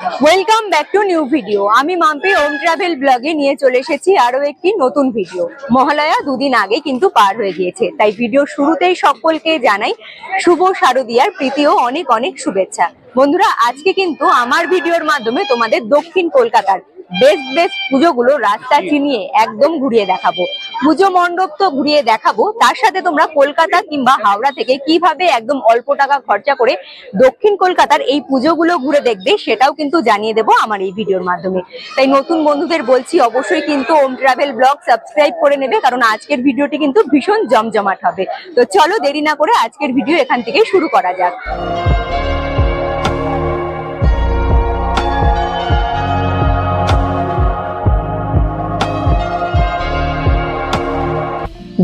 Welcome back to new video আমি Mampi home travel ব্লগে নিয়ে চলে এসেছি আরও একটি নতুন ভিডিও মহালয়া দুদিন আগে কিন্তু পার হয়ে গিয়েছে। তাই ভিডিও শুরুতেই সকলকে জানাই শুভ শারদিয়ার প্রীতিও অনেক অনেক শুভেচ্ছা। বন্ধুরা, আজকে কিন্তু আমার ভিডিওর মাধ্যমে তোমাদের দক্ষিণ কলকাতার বেস্ট বেস্ট পুজোগুলো রাস্তা চিনিয়ে একদম ঘুরিয়ে দেখাবো। পুজো মণ্ডপ তো ঘুরিয়ে দেখাবো। তার সাথে তোমরা কলকাতা কিংবা হাওড়া থেকে কীভাবে একদম অল্প টাকা খরচা করে দক্ষিণ কলকাতার এই পুজোগুলো ঘুরে দেখবে সেটাও কিন্তু জানিয়ে দেবো আমার এই ভিডিওর মাধ্যমে। তাই নতুন বন্ধুদের বলছি অবশ্যই কিন্তু ওম ট্রাভেল ব্লগ সাবস্ক্রাইব করে নেবে কারণ আজকের ভিডিওটি কিন্তু ভীষণ জমজমাট হবে। তো চলো দেরি না করে আজকের ভিডিও এখান থেকে শুরু করা যাক।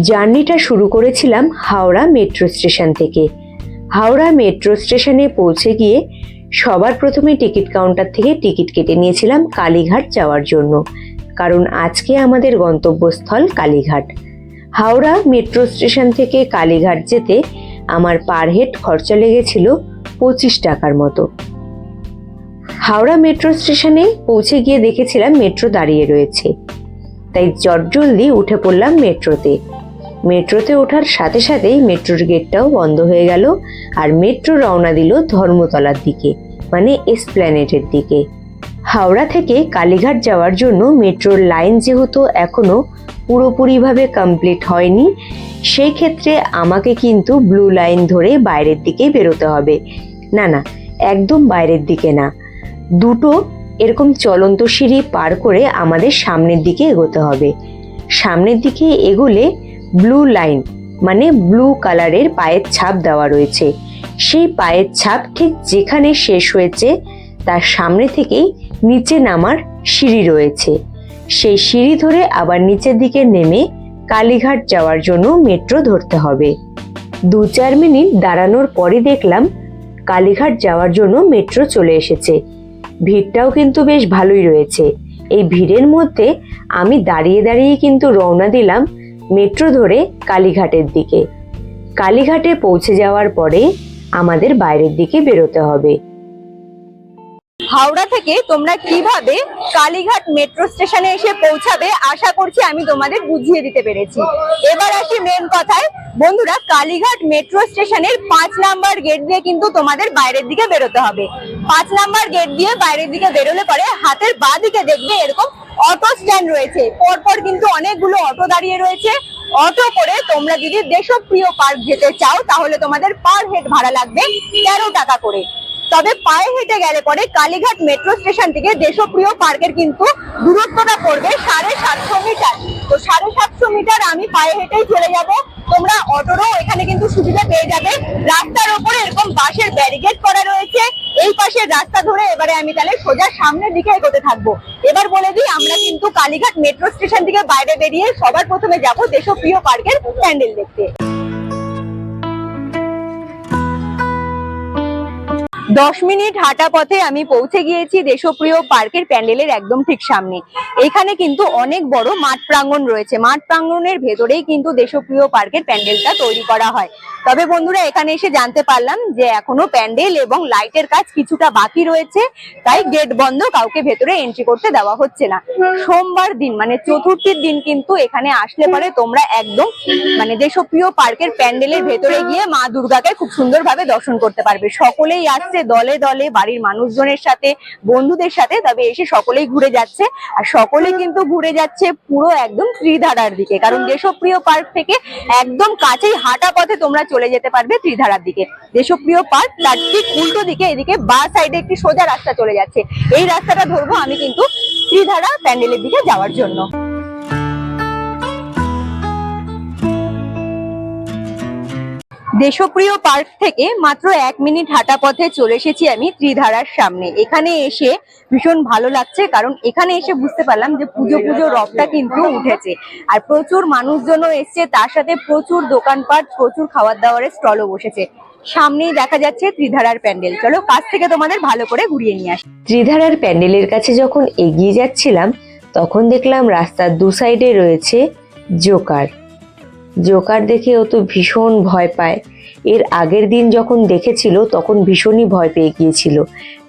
জার্নিটা শুরু করেছিলাম হাওড়া মেট্রো স্টেশন থেকে। হাওড়া মেট্রো স্টেশনে পৌঁছে গিয়ে সবার প্রথমে টিকিট কাউন্টার থেকে টিকিট কেটে নিয়েছিলাম কালীঘাট যাওয়ার জন্য। কারণ আজকে আমাদের গন্তব্যস্থল কালীঘাট। হাওড়া মেট্রো স্টেশন থেকে কালীঘাট যেতে আমার পার হেড খরচা লেগেছিল পঁচিশ টাকার মতো। হাওড়া মেট্রো স্টেশনে পৌঁছে গিয়ে দেখেছিলাম মেট্রো দাঁড়িয়ে রয়েছে। তাই জলদি উঠে পড়লাম মেট্রোতে। মেট্রোতে ওঠার সাথে সাথেই মেট্রোর গেটটাও বন্ধ হয়ে গেল আর মেট্রো রওনা দিল ধর্মতলার দিকে মানে এসপ্ল্যানেটের দিকে। হাওড়া থেকে কালীঘাট যাওয়ার জন্য মেট্রোর লাইন যেহেতু এখনও পুরোপুরিভাবে কমপ্লিট হয়নি, সেই ক্ষেত্রে আমাকে কিন্তু ব্লু লাইন ধরে বাইরের দিকে বেরোতে হবে। না না, একদম বাইরের দিকে না। দুটো এরকম চলন্ত সিঁড়ি পার করে আমাদের সামনের দিকে এগোতে হবে। সামনের দিকে এগোলে ব্লু লাইন মানে ব্লু কালারের পায়ের ছাপ দেওয়া রয়েছে। সেই পায়ের ছাপ ঠিক যেখানে শেষ হয়েছে, তার সামনে থেকেই নিচে নামার সিঁড়ি রয়েছে। সেই সিঁড়ি ধরে আবার নিচের দিকে নেমে কালীঘাট যাওয়ার জন্য মেট্রো ধরতে হবে। দু চার মিনিট দাঁড়ানোর পরে দেখলাম কালীঘাট যাওয়ার জন্য মেট্রো চলে এসেছে। ভিড়টাও কিন্তু বেশ ভালোই রয়েছে। এই ভিড়ের মধ্যে আমি দাঁড়িয়ে দাঁড়িয়ে কিন্তু রওনা দিলাম মেট্রো ধরে কালীঘাটের দিকে। কালীঘাটে পৌঁছে যাওয়ার পরে আমাদের বাইরের দিকে বেরোতে হবে। হাওড়া থেকে তোমরা কীভাবে কালীঘাট মেট্রো স্টেশনে এসে পৌঁছাবে, আশা করছি আমি তোমাদের বুঝিয়ে দিতে পেরেছি। এবার আসি মেন কথায়। বন্ধুরা, কালীঘাট মেট্রো স্টেশনের পাঁচ নাম্বার গেট দিয়ে কিন্তু তোমাদের বাইরের দিকে বেরোতে হবে। পাঁচ নাম্বার গেট দিয়ে বাইরের দিকে বেরোলে পরে হাতের বাঁ দিকে দেখবে এরকম অটো স্ট্যান্ড রয়েছে। পরপর কিন্তু অনেকগুলো অটো দাঁড়িয়ে রয়েছে। অটো করে তোমরা যদি দেশপ্রিয় পার্ক যেতে চাও, তাহলে তোমাদের পার হেড ভাড়া লাগবে তেরো টাকা করে। তবে পায়ে হেঁটে গেলে পরে কালীঘাট মেট্রো স্টেশন থেকে দেশপ্রিয় পার্কের কিন্তু দূরত্বটা পড়বে সাড়ে সাতশো মিটার। তো সাড়ে সাতশো মিটার আমি পায়ে হেঁটেই চলে যাব। তোমরা অটোরও এখানে কিন্তু সুবিধা পেয়ে যাবে। রাস্তার ওপরে এরকম বাঁশের ব্যারিকেড করা রয়েছে। এই পাশের রাস্তা ধরে এবারে আমি তাহলে সোজা সামনের দিকে এগোতে থাকব। এবার বলে দিই, আমরা কিন্তু কালীঘাট মেট্রো স্টেশন থেকে বাইরে বেরিয়ে সবার প্রথমে যাব দেশপ্রিয় পার্কের প্যান্ডেল দেখতে। দশ মিনিট হাঁটা পথে আমি পৌঁছে গিয়েছি দেশপ্রিয় পার্কের প্যান্ডেলের একদম ঠিক সামনে। এখানে কিন্তু অনেক বড় মাঠ প্রাঙ্গণ রয়েছে। মাঠ প্রাঙ্গণের ভেতরেই কিন্তু দেশপ্রিয় পার্কের প্যান্ডেলটা তৈরি করা হয়। তবে বন্ধুরা, এখানে এসে জানতে পারলাম যে এখনও প্যান্ডেল এবং লাইটের কাজ কিছুটা বাকি রয়েছে। তাই গেট বন্ধ, কাউকে ভেতরে এন্ট্রি করতে দেওয়া হচ্ছে না। সোমবার দিন মানে চতুর্থীর দিন কিন্তু এখানে আসলে পরে তোমরা একদম মানে দেশপ্রিয় পার্কের প্যান্ডেলের ভেতরে গিয়ে মা দুর্গাকে খুব সুন্দরভাবে দর্শন করতে পারবে। সকলেই আসছে দলে দলে বাড়ির মানুষজনের সাথে, বন্ধুদের সাথে, তবে এসে সকলেই ঘুরে যাচ্ছে। আর সকলেই কিন্তু ঘুরে যাচ্ছে পুরো একদম ত্রিধারার দিকে। কারণ দেশপ্রিয় পার্ক থেকে একদম কাছেই হাঁটা পথে তোমরা চলে যেতে পারবে ত্রিধারার দিকে। দেশপ্রিয় পার্ক তার ঠিক উল্টো দিকে, এদিকে বা সাইডে একটি সোজা রাস্তা চলে যাচ্ছে। এই রাস্তাটা ধরবো আমি কিন্তু ত্রিধারা প্যান্ডেলের দিকে যাওয়ার জন্য। দেশপ্রিয় পার্ক থেকে মাত্র এক মিনিট হাঁটা পথে চলে এসেছি আমি ত্রিধারার সামনে। এখানে এসে ভীষণ ভালো লাগছে, কারণ এখানে এসে বুঝতে পারলাম যে পুজো পুজো রবটা কিন্তু উঠেছে। আর প্রচুর মানুষজনও এসছে, তার সাথে প্রচুর দোকানপাট, প্রচুর খাবার দাবারের স্টলও বসেছে। সামনেই দেখা যাচ্ছে ত্রিধারার প্যান্ডেল। চলো কাছ থেকে তোমাদের ভালো করে ঘুরিয়ে নিয়ে আসি। ত্রিধারার প্যান্ডেলের কাছে যখন এগিয়ে যাচ্ছিলাম, তখন দেখলাম রাস্তার দু সাইডে রয়েছে জোকার। জোকার দেখে ও তো ভীষণ ভয় পায়। এর আগের দিন যখন দেখেছিল, তখন ভীষণই ভয় পেয়ে গিয়েছিল।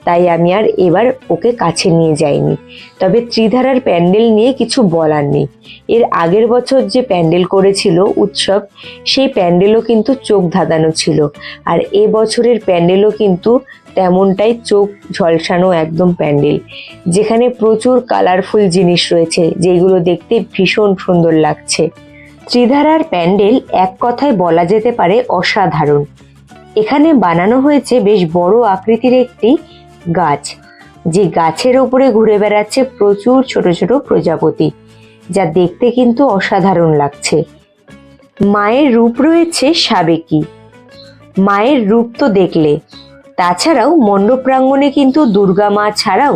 তাই আমি আর এবার ওকে কাছে নিয়ে যাইনি। তবে ত্রিধারার প্যান্ডেল নিয়ে কিছু বলার নেই। এর আগের বছর যে প্যান্ডেল করেছিল উৎসব, সেই প্যান্ডেলও কিন্তু চোখ ধাঁধানো ছিল। আর এ বছরের প্যান্ডেলও কিন্তু তেমনটাই চোখ ঝলসানো একদম প্যান্ডেল। যেখানে প্রচুর কালারফুল জিনিস রয়েছে, যেগুলো দেখতে ভীষণ সুন্দর লাগছে। ত্রিধারার প্যান্ডেল এক কথায় বলা যেতে পারে অসাধারণ। এখানে বানানো হয়েছে বেশ বড় আকৃতির একটি গাছ, যে গাছের ওপরে ঘুরে বেড়াচ্ছে প্রচুর ছোট ছোট প্রজাপতি, যা দেখতে কিন্তু অসাধারণ লাগছে। মায়ের রূপ রয়েছে সাবেকি। মায়ের রূপ তো দেখলে। তাছাড়াও মণ্ডপ প্রাঙ্গণে কিন্তু দুর্গা মা ছাড়াও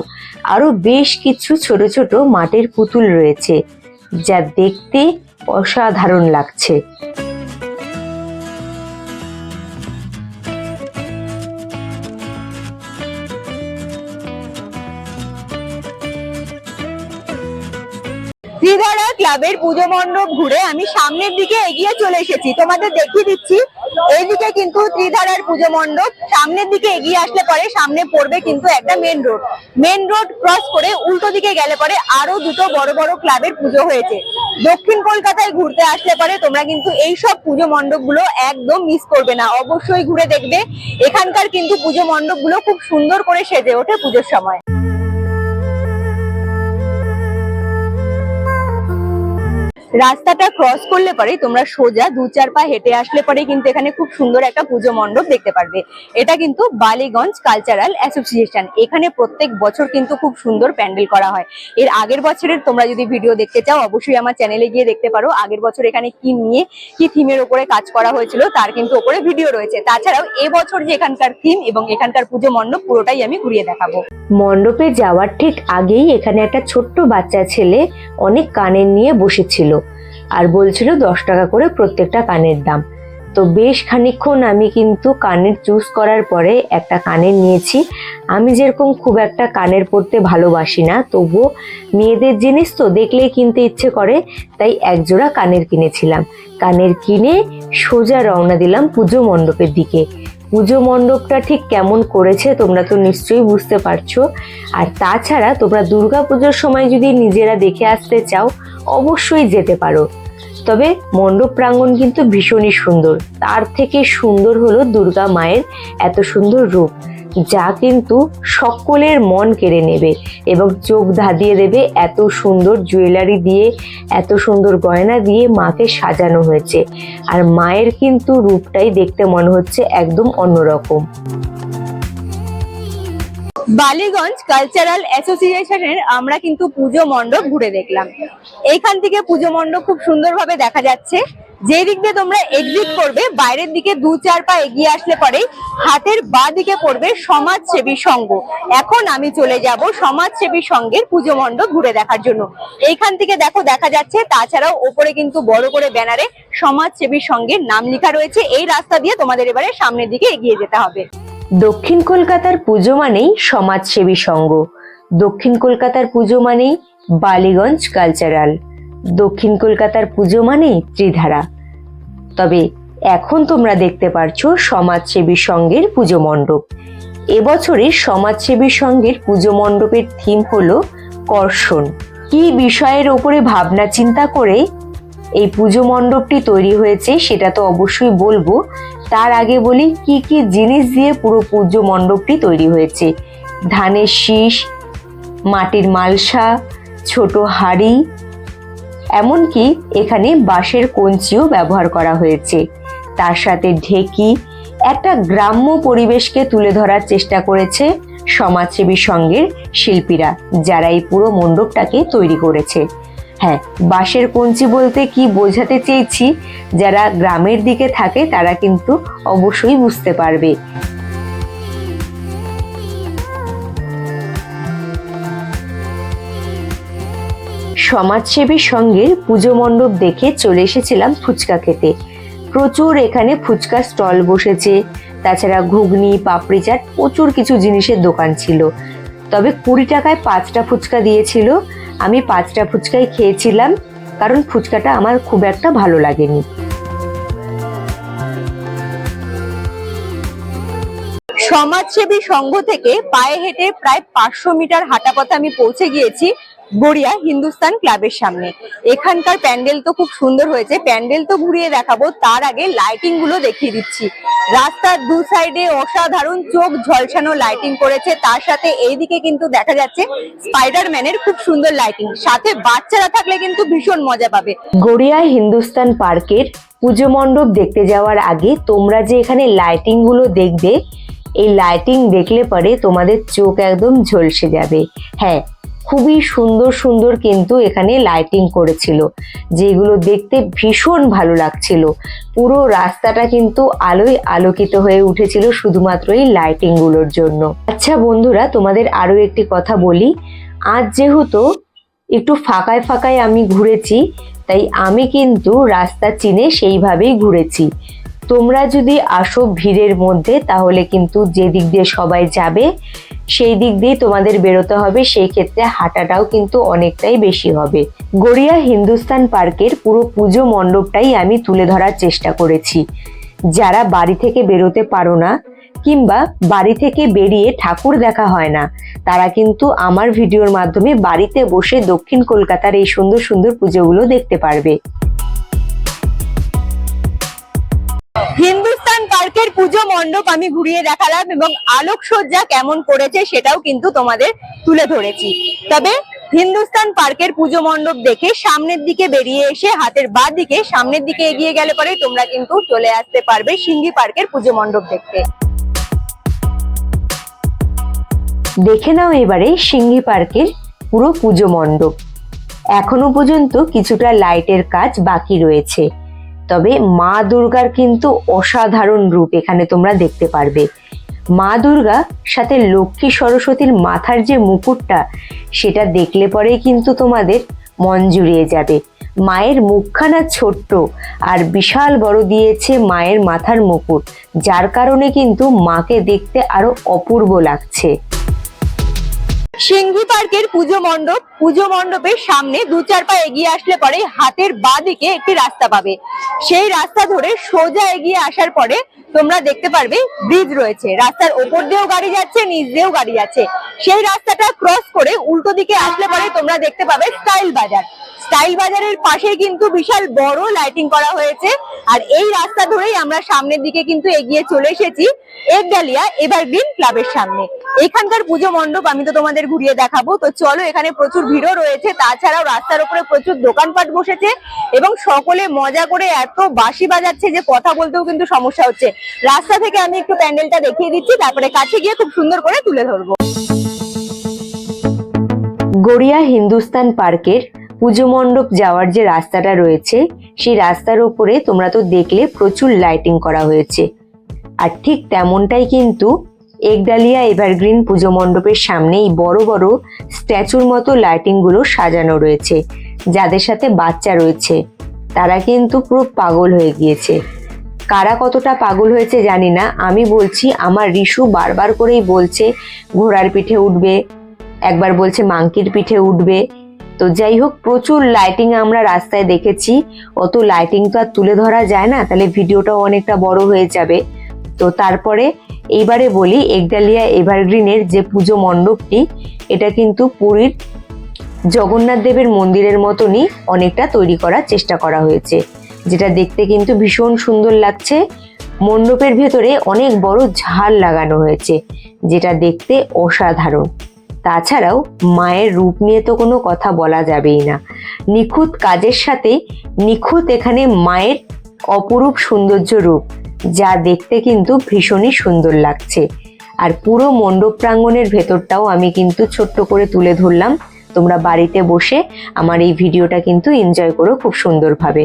আরও বেশ কিছু ছোট ছোট মাটির পুতুল রয়েছে, যা দেখতে অসাধারণ লাগছে। ত্রিধারা ক্লাবের পুজো মণ্ডপ ঘুরে আমি সামনের দিকে এগিয়ে চলে এসেছি। তোমাদের দেখিয়ে দিচ্ছি, এইদিকে কিন্তু ত্রিধারার পুজো মণ্ডপ। সামনের দিকে এগিয়ে আসলে পরে সামনে পড়বে কিন্তু একটা main road main road cross করে উল্টো দিকে গেলে পরে আরও দুটো বড় বড় ক্লাবের পুজো হয়েছে। দক্ষিণ কলকাতায় ঘুরতে আসলে পরে তোমরা কিন্তু এই সব পুজো মণ্ডপগুলো একদম মিস করবে না। অবশ্যই ঘুরে দেখবে। এখানকার কিন্তু পুজো মণ্ডপগুলো খুব সুন্দর করে সেজে ওঠে পুজোর সময়। রাস্তাটা ক্রস করলে পরে তোমরা সোজা দু চার পা হেঁটে আসলে পরে কিন্তু এখানে খুব সুন্দর একটা পুজো মণ্ডপ দেখতে পারবে। এটা কিন্তু বালিগঞ্জ কালচারাল অ্যাসোসিয়েশন এখানে প্রত্যেক বছর কিন্তু খুব সুন্দর প্যান্ডেল করা হয়। এর আগের বছরের তোমরা যদি ভিডিও দেখতে চাও, অবশ্যই আমার চ্যানেলে গিয়ে দেখতে পারো। আগের বছর এখানে কি নিয়ে, কি থিমের ওপরে কাজ করা হয়েছিল, তার কিন্তু ওপরে ভিডিও রয়েছে। তাছাড়াও এবছর যে এখানকার থিম এবং এখানকার পুজো মণ্ডপ, পুরোটাই আমি ঘুরিয়ে দেখাবো। মণ্ডপে যাওয়ার ঠিক আগেই এখানে একটা ছোট্ট বাচ্চা ছেলে অনেক কানের নিয়ে বসেছিল। আর বলছিল দশ টাকা করে প্রত্যেকটা কানের দাম। তো বেশ খানিকক্ষণ আমি কিন্তু কানের চুজ করার পরে একটা কানের নিয়েছি। আমি যেরকম খুব একটা কানের পরতে ভালোবাসি না, তবুও মেয়েদের জিনিস তো দেখলেই কিনতে ইচ্ছে করে, তাই একজোড়া কানের কিনেছিলাম। কানের কিনে সোজা রওনা দিলাম পুজো মণ্ডপের দিকে। পুজো মণ্ডপটা ঠিক কেমন করেছে তোমরা তো নিশ্চয়ই বুঝতে পারছ। আর তাছাড়া তোমরা দুর্গা পুজোর সময় যদি নিজেরা দেখে আসতে চাও, অবশ্যই যেতে পারো। তবে মণ্ডপ প্রাঙ্গণ কিন্তু ভীষণই সুন্দর। তার থেকে সুন্দর হলো দুর্গা মায়ের এত সুন্দর রূপ। যা কিন্তু সকলের মন কেড়ে নেবে এবং চোখ ধাঁধিয়ে দেবে এত সুন্দর জুয়েলারি দিয়ে, এত সুন্দর গয়না দিয়ে মাকে সাজানো হয়েছে। আর মায়ের কিন্তু রূপটাই দেখতে মনে হচ্ছে একদম অন্যরকম। বালিগঞ্জ কালচারাল অ্যাসোসিয়েশনের আমরা কিন্তু পুজো মণ্ডপ ঘুরে দেখলাম। এইখান থেকে পুজো মণ্ডপ খুব সুন্দরভাবে দেখা যাচ্ছে। যে দিক দিয়ে তোমরা এক্সিট করবে, বাইরের দিকে দু চার পা এগিয়ে আসলে পরে হাতের বা দিকে পড়বে সমাজসেবী সংঘ। এখন আমি চলে যাব সমাজসেবী সংঘের পুজো মণ্ডপ ঘুরে দেখার জন্য। এইখান থেকে দেখো দেখা যাচ্ছে, তাছাড়াও ওপরে কিন্তু বড় করে ব্যানারে সমাজসেবী সংঘের নাম লেখা রয়েছে। এই রাস্তা দিয়ে তোমাদের এবারে সামনের দিকে এগিয়ে যেতে হবে। দক্ষিণ কলকাতার পুজো মানেই সমাজসেবী সংঘ। দক্ষিণ কলকাতার পুজো মানেই বালিগঞ্জ কালচারাল দক্ষিণ কলকাতার পুজো মানেই ত্রিধারা। তবে এখন তোমরা দেখতে পারছ সমাজসেবী সংঘের পুজো মণ্ডপ। এবছরের সমাজসেবী সংঘের পুজো মণ্ডপের থিম হল কর্ষণ। কি বিষয়ের ওপরে ভাবনা চিন্তা করে এই পুজো মণ্ডপটি তৈরি হয়েছে সেটা তো অবশ্যই বলব। তার আগে বলি, কি কি জিনিস দিয়ে পুরো পুজো মণ্ডপটি তৈরি হয়েছে? ধানের শীষ, মাটির মালসা, ছোট হাড়ি এমনকি এখানে বাঁশের কঞ্চিও ব্যবহার করা হয়েছে। তার সাথে ঢেকি একটা গ্রাম্য পরিবেশকে তুলে ধরার চেষ্টা করেছে সমাজসেবী সংঘের শিল্পীরা, যারা এই পুরো মণ্ডপটাকে তৈরি করেছে। হ্যাঁ বাঁশের কঞ্চি বলতে কি বোঝাতে চেয়েছি, যারা গ্রামের দিকে থাকে তারা কিন্তু অবশ্যই বুঝতে পারবে। সমাজসেবী সংঘের পুজো মণ্ডপ দেখে চলে এসেছিলাম ফুচকা খেতে। প্রচুর এখানে ফুচকা স্টল বসেছে, তাছাড়া ঘুগনি, পাপড়ি চাট, প্রচুর কিছু জিনিসের দোকান ছিল। তবে কুড়ি টাকায় পাঁচটা ফুচকা দিয়েছিল। আমি পাঁচটা ফুচকাই খেয়েছিলাম, কারণ ফুচকাটা আমার খুব একটা ভালো লাগেনি। সমাজসেবী সংঘ থেকে পায়ে হেঁটে প্রায় পাঁচশো মিটার হাঁটা পথে আমি পৌঁছে গিয়েছি। গড়িয়া হিন্দুস্তান ক্লাবের সামনে। এখানকার প্যান্ডেল তো খুব সুন্দর হয়েছে। প্যান্ডেল তো ঘুরিয়ে দেখাবো, তার আগে লাইটিংগুলো দেখিয়ে দিচ্ছি। রাস্তার দু সাইডে অসাধারণ চোখ ঝলসানো লাইটিং করেছে। তার সাথে এইদিকে কিন্তু দেখা যাচ্ছে স্পাইডারম্যানের খুব সুন্দর লাইটিং সাথে বাচ্চারা থাকলে কিন্তু ভীষণ মজা পাবে। গড়িয়া হিন্দুস্তান পার্কের পুজো মণ্ডপ দেখতে যাওয়ার আগে তোমরা যে এখানে লাইটিংগুলো দেখবে, এই লাইটিং দেখলে পরে তোমাদের চোখ একদম ঝলসে যাবে। হ্যাঁ খুবই সুন্দর সুন্দর কিন্তু এখানে লাইটিং করেছিল, যেগুলো দেখতে ভীষণ ভালো লাগছিল। পুরো রাস্তাটা কিন্তু আলোয় আলোকিত হয়ে উঠেছিল শুধুমাত্র এই লাইটিংগুলোর জন্য। আচ্ছা বন্ধুরা, তোমাদের আরও একটি কথা বলি। আজ যেহেতু একটু ফাঁকায় ফাঁকায় আমি ঘুরেছি, তাই আমি কিন্তু রাস্তা চিনে সেইভাবেই ঘুরেছি। তোমরা যদি আসো ভিড়ের মধ্যে, তাহলে কিন্তু যে দিক দিয়ে সবাই যাবে, সেই দিক দিয়ে তোমাদের বেরোতে হবে, সেই ক্ষেত্রে হাঁটাটাও কিন্তু অনেকটাই বেশি হবে। গড়িয়া হিন্দুস্তান পার্কের পুরো পুজো মণ্ডপটাই আমি তুলে ধরার চেষ্টা করেছি। যারা বাড়ি থেকে বেরোতে পারো না, কিংবা বাড়ি থেকে বেরিয়ে ঠাকুর দেখা হয় না, তারা কিন্তু আমার ভিডিওর মাধ্যমে বাড়িতে বসে দক্ষিণ কলকাতার এই সুন্দর সুন্দর পুজোগুলো দেখতে পারবে। হিন্দুস্তান পার্কের পুজো মণ্ডপ আমি ঘুরিয়ে দেখালাম এবং আলোকসজ্জা কেমন করেছে সেটাও কিন্তু তোমাদের তুলে ধরেছি। তবে হিন্দুস্তান পার্কের পুজো মণ্ডপ দেখে সামনের দিকে বেরিয়ে এসে হাতের বা দিকে, সামনের দিকে এগিয়ে গেলে পরে তোমরা কিন্তু চলে আসতে পারবে সিঙ্গি পার্কের পুজো মণ্ডপ দেখতে। দেখে নাও এবারে সিংহি পার্কের পুরো পুজো মণ্ডপ। এখনও পর্যন্ত কিছুটা লাইটের কাজ বাকি রয়েছে। তবে মা দুর্গার কিন্তু অসাধারণ রূপ এখানে তোমরা দেখতে পারবে। মা দুর্গা সাথে লক্ষ্মী সরস্বতীর মাথার যে মুকুটটা, সেটা দেখলে পরেই কিন্তু তোমাদের মন জুড়িয়ে যাবে। মায়ের মুখখানা ছোট্ট আর বিশাল বড় দিয়েছে মায়ের মাথার মুকুট, যার কারণে কিন্তু মাকে দেখতে আরও অপূর্ব লাগছে। সিংহি পার্কের পুজো মণ্ডপ, পুজো মণ্ডপের সামনে দু চার পা এগিয়ে আসলে পরে হাতের বা দিকে একটি রাস্তা পাবে। সেই রাস্তা ধরে সোজা এগিয়ে আসার পরে তোমরা দেখতে পারবে ব্রিজ রয়েছে। রাস্তার ওপর দিয়েও গাড়ি যাচ্ছে, নিচ দিয়েও গাড়ি যাচ্ছে। সেই রাস্তাটা ক্রস করে উল্টো দিকে আসলে পরে তোমরা দেখতে পাবে স্টাইল বাজার। স্টাইল বাজারের পাশে কিন্তু বিশাল বড় লাইটিং করা হয়েছে। আর এই রাস্তা ধরেই আমরা সামনের দিকে কিন্তু এগিয়ে চলে এসেছি একডালিয়া এভারগ্রিন ক্লাবের সামনে। এখানকার পুজো মণ্ডপ আমি তো তোমাদের ঘুরিয়ে দেখাবো। তো চলো এখানে প্রচুর ভিড়ও রয়েছে, তাছাড়াও রাস্তার উপরে প্রচুর দোকানপাট বসেছে এবং সকলে মজা করে এত বাঁশি বাজাচ্ছে যে কথা বলতেও কিন্তু সমস্যা হচ্ছে। রাস্তা থেকে আমি একটু প্যান্ডেলটা দেখিয়ে দিচ্ছি, তারপরে কাছে গিয়ে খুব সুন্দর করে তুলে ধরবো। গড়িয়া হিন্দুস্তান পার্কের পুজো মণ্ডপ যাওয়ার যে রাস্তাটা রয়েছে, সেই রাস্তার উপরে তোমরা তো দেখলে প্রচুর লাইটিং করা হয়েছে। আর ঠিক তেমনটাই কিন্তু একডালিয়া এভারগ্রিন পুজো মণ্ডপের সামনেই বড় বড় স্ট্যাচুর মতো লাইটিংগুলো সাজানো রয়েছে, যাদের সাথে বাচ্চা রয়েছে। তারা কিন্তু পুরো পাগল হয়ে গিয়েছে। কারা কতটা পাগল হয়েছে জানি না, আমি বলছি আমার রিশু বারবার করেই বলছে, ঘোড়ার পিঠে উঠবে, একবার বলছে মাংকির পিঠে উঠবে তো যাই হোক, প্রচুর লাইটিং আমরা রাস্তায় দেখেছি। অত লাইটিং তো আর তুলে ধরা যায় না, তাহলে ভিডিওটাও অনেকটা বড় হয়ে যাবে। তো তারপরে এইবারে বলি, একডালিয়া এভারগ্রিনের যে পুজো মণ্ডপটি, এটা কিন্তু পুরীর জগন্নাথ দেবের মন্দিরের মতনই অনেকটা তৈরি করার চেষ্টা করা হয়েছে। যেটা দেখতে কিন্তু ভীষণ সুন্দর লাগছে। মণ্ডপের ভেতরে অনেক বড় ঝাড় লাগানো হয়েছে, যেটা দেখতে অসাধারণ। তাছাড়াও মায়ের রূপ নিয়ে তো কোনো কথা বলা যাবেই না। নিখুঁত কাজের সাথে নিখুঁত এখানে মায়ের অপরূপ সৌন্দর্য রূপ, যা দেখতে কিন্তু ভীষণই সুন্দর লাগছে। আর পুরো মণ্ডপ প্রাঙ্গণের ভেতরটাও আমি কিন্তু ছোট্ট করে তুলে ধরলাম। তোমরা বাড়িতে বসে আমার এই ভিডিওটা কিন্তু এনজয় করো খুব সুন্দরভাবে।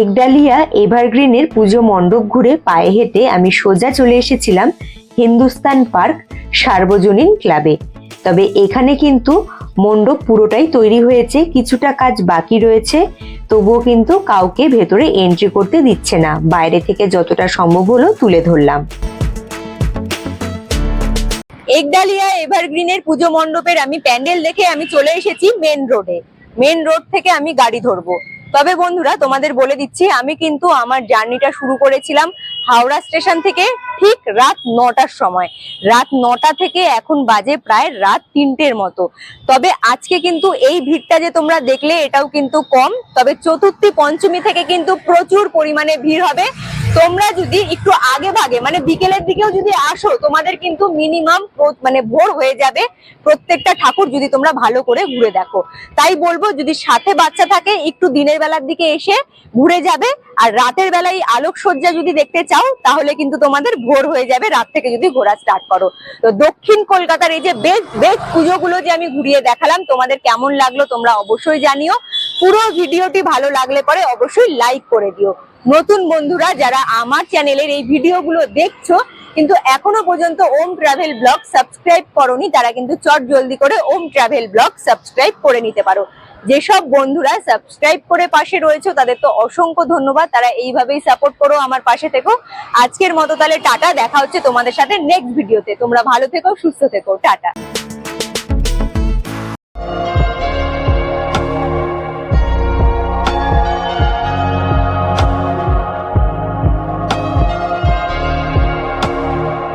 একডালিয়া এভারগ্রিনের পুজো মণ্ডপ ঘুরে পায়ে হেঁটে আমি সোজা চলে এসেছিলাম হিন্দুস্তান পার্ক সার্বজনীন ক্লাবে। তবে এখানে কিন্তু মণ্ডপ পুরোটাই তৈরি হয়েছে, কিছুটা কাজ বাকি রয়েছে, তবুও কিন্তু কাউকে ভেতরে এন্ট্রি করতে দিচ্ছে না। বাইরে থেকে যতটা সম্ভব হলো তুলে ধরলাম। একডালিয়া এভারগ্রিনের পুজো মণ্ডপের আমি প্যান্ডেল দেখে আমি চলে এসেছি মেন রোডে। মেন রোড থেকে আমি গাড়ি ধরবো। তবে বন্ধুরা, তোমাদের বলে দিচ্ছি, আমি কিন্তু আমার জার্নিটা শুরু করেছিলাম হাওড়া স্টেশন থেকে ঠিক রাত নটার সময়। রাত নটা থেকে এখন বাজে প্রায় রাত তিনটের মতো। তবে আজকে কিন্তু এই ভিড়টা যে তোমরা দেখলে এটাও কিন্তু কম। তবে চতুর্থী পঞ্চমী থেকে কিন্তু প্রচুর পরিমাণে ভিড় হবে। তোমরা যদি একটু আগে ভাগে মানে বিকেলের দিকেও যদি আসো, তোমাদের কিন্তু মিনিমাম মানে ভোর হয়ে যাবে। প্রত্যেকটা ঠাকুর যদি তোমরা ভালো করে ঘুরে দেখো। তাই বলব, যদি সাথে বাচ্চা থাকে, একটু দিনের বেলার দিকে এসে ঘুরে যাবে। আর রাতের বেলায় আলোকসজ্জা যদি দেখতে চাও, তাহলে কিন্তু তোমাদের ভোর হয়ে যাবে, রাত থেকে যদি ঘোরা স্টার্ট করো। তো দক্ষিণ কলকাতার এই যে বেশ বেশ পুজোগুলো যে আমি ঘুরিয়ে দেখালাম, তোমাদের কেমন লাগল তোমরা অবশ্যই জানিও। পুরো ভিডিওটি ভালো লাগলে পরে অবশ্যই লাইক করে দিও। নতুন বন্ধুরা, যারা আমার চ্যানেলের এই ভিডিওগুলো দেখছ, কিন্তু এখনও পর্যন্ত ওম ট্রাভেল ব্লগ সাবস্ক্রাইব করনি, তারা কিন্তু চট জলদি করে ওম ট্রাভেল ব্লগ সাবস্ক্রাইব করে নিতে পারো। যেসব বন্ধুরা সাবস্ক্রাইব করে পাশে রয়েছে, তাদের তো অসংখ্য ধন্যবাদ। তারা এইভাবেই সাপোর্ট করো আমার পাশে থেকো। আজকের মতো তাহলে টাটা, দেখা হচ্ছে তোমাদের সাথে নেক্সট ভিডিওতে তোমরা ভালো থেকো, সুস্থ থেকো। টাটা।